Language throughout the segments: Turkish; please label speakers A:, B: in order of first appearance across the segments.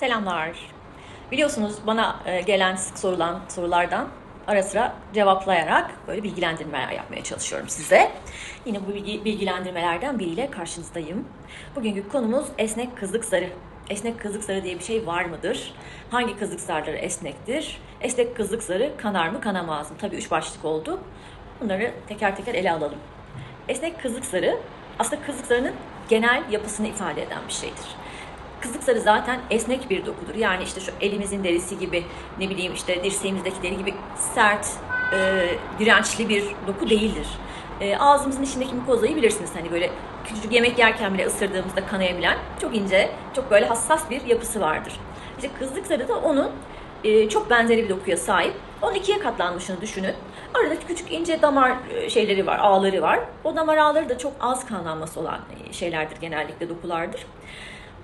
A: Selamlar. Biliyorsunuz bana e, gelen sık sorulan sorulardan ara sıra cevaplayarak böyle bilgilendirmeler yapmaya çalışıyorum size. Yine bu bilgi, bilgilendirmelerden biriyle karşınızdayım. Bugünkü konumuz esnek kızlık zarı. Esnek kızlık zarı diye bir şey var mıdır? Hangi kızlık zarları esnektir? Esnek kızlık zarı kanar mı kanamaz mı? Tabii üç başlık oldu. Bunları teker teker ele alalım. Esnek kızlık zarı aslında kızlık zarının genel yapısını ifade eden bir şeydir. Kızlık zarı zaten esnek bir dokudur. Yani işte şu elimizin derisi gibi ne bileyim işte dirseğimizdeki deri gibi sert, e, dirençli bir doku değildir. E, ağzımızın içindeki mukozayı bilirsiniz hani böyle küçücük yemek yerken bile ısırdığımızda kanayabilen çok ince, çok böyle hassas bir yapısı vardır. İşte kızlık zarı da onun e, çok benzeri bir dokuya sahip. Onun ikiye katlanmışını düşünün. Arada küçük ince damar e, şeyleri var, ağları var. O damar ağları da çok az kanlanması olan e, şeylerdir genellikle dokulardır.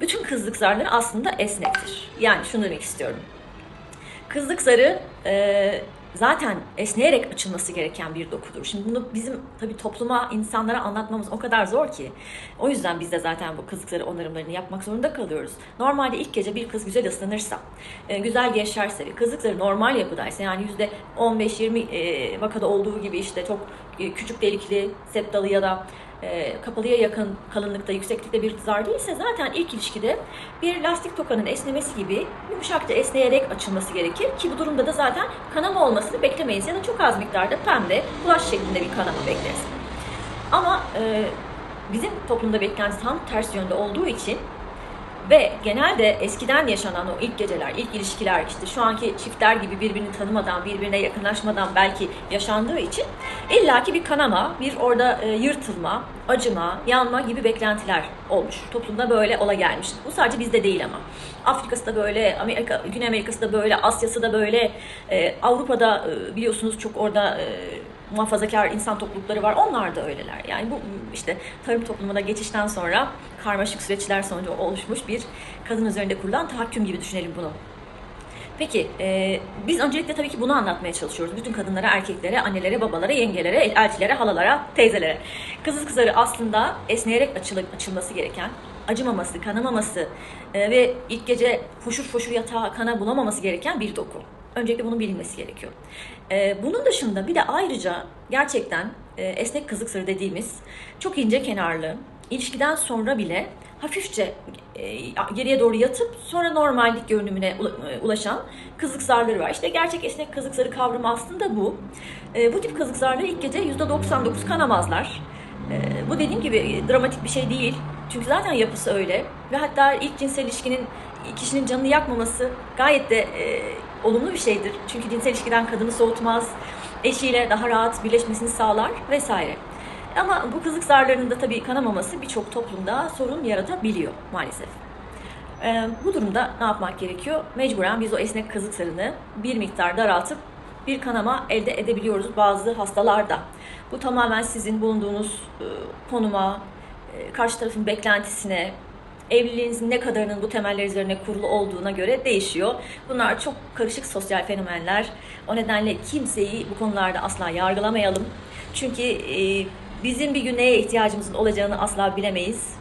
A: Bütün kızlık zarları aslında esnektir. Yani şunu demek istiyorum. Kızlık zarı e, zaten esneyerek açılması gereken bir dokudur. Şimdi bunu bizim tabii topluma, insanlara anlatmamız o kadar zor ki. O yüzden biz de zaten bu kızlık zarı onarımlarını yapmak zorunda kalıyoruz. Normalde ilk gece bir kız güzel ısınırsa, e, güzel gevşerse ve kızlık zarı normal yapıdaysa yani %15-20 e, vakada olduğu gibi işte çok e, küçük delikli, septalı ya da kapalıya yakın kalınlıkta, yükseklikte bir zar değilse zaten ilk ilişkide bir lastik tokanın esnemesi gibi yumuşakça esneyerek açılması gerekir ki bu durumda da zaten kanama olmasını beklemeyiz ya da çok az miktarda pembe bulaş şeklinde bir kanama bekleriz. Ama e, bizim toplumda beklenti tam ters yönde olduğu için ve genelde eskiden yaşanan o ilk geceler, ilk ilişkiler işte şu anki çiftler gibi birbirini tanımadan, birbirine yakınlaşmadan belki yaşandığı için illaki bir kanama, bir orada e, yırtılma, acıma, yanma gibi beklentiler olmuş. Toplumda böyle ola gelmiş. Bu sadece bizde değil ama. Afrika'sı da böyle, Amerika, Güney Amerika'sı da böyle, Asya'sı da böyle, e, Avrupa'da e, biliyorsunuz çok orada muhafazakar insan toplulukları var. Onlar da öyleler. Yani bu işte tarım toplumuna geçişten sonra karmaşık süreçler sonucu oluşmuş bir kadın üzerinde kurulan tahakküm gibi düşünelim bunu. Peki, e, biz öncelikle tabii ki bunu anlatmaya çalışıyoruz. Bütün kadınlara, erkeklere, annelere, babalara, yengelere, eltilere, halalara, teyzelere. Kızıl kızarı aslında esneyerek açılıp açılması gereken, acımaması, kanamaması e, ve ilk gece foşur foşur yatağa kana bulamaması gereken bir doku. Öncelikle bunun bilinmesi gerekiyor. E, bunun dışında bir de ayrıca gerçekten e, esnek kızlık sırrı dediğimiz çok ince kenarlı, ilişkiden sonra bile hafifçe e, geriye doğru yatıp sonra normallik görünümüne e, ulaşan kızlık zarları var. İşte gerçek esnek kızlık zarı kavramı aslında bu. E, bu tip kızlık zarları ilk gece %99 kanamazlar. E, bu dediğim gibi e, dramatik bir şey değil. Çünkü zaten yapısı öyle. Ve hatta ilk cinsel ilişkinin kişinin canını yakmaması gayet de e, olumlu bir şeydir. Çünkü cinsel ilişkiden kadını soğutmaz, eşiyle daha rahat birleşmesini sağlar vesaire. Ama bu kızlık zarlarının da tabii kanamaması birçok toplumda sorun yaratabiliyor maalesef. Ee, bu durumda ne yapmak gerekiyor? Mecburen biz o esnek kızlık zarını bir miktar daraltıp bir kanama elde edebiliyoruz bazı hastalarda. Bu tamamen sizin bulunduğunuz e, konuma, e, karşı tarafın beklentisine, evliliğinizin ne kadarının bu temeller üzerine kurulu olduğuna göre değişiyor. Bunlar çok karışık sosyal fenomenler. O nedenle kimseyi bu konularda asla yargılamayalım. Çünkü e, bizim bir gün neye ihtiyacımızın olacağını asla bilemeyiz.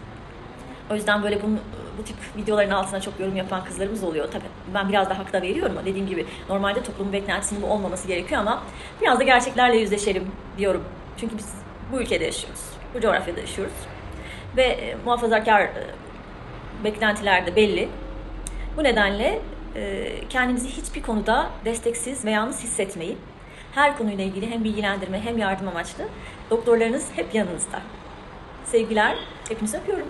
A: O yüzden böyle bunu, bu tip videoların altına çok yorum yapan kızlarımız oluyor. Tabii ben biraz da hak da veriyorum. Dediğim gibi normalde toplumun beklentisinin bu olmaması gerekiyor ama biraz da gerçeklerle yüzleşelim diyorum. Çünkü biz bu ülkede yaşıyoruz. Bu coğrafyada yaşıyoruz. Ve e, muhafazakar e, beklentiler de belli. Bu nedenle e, kendinizi hiçbir konuda desteksiz ve yalnız hissetmeyin. Her konuyla ilgili hem bilgilendirme hem yardım amaçlı doktorlarınız hep yanınızda. Sevgiler, hepinizi öpüyorum.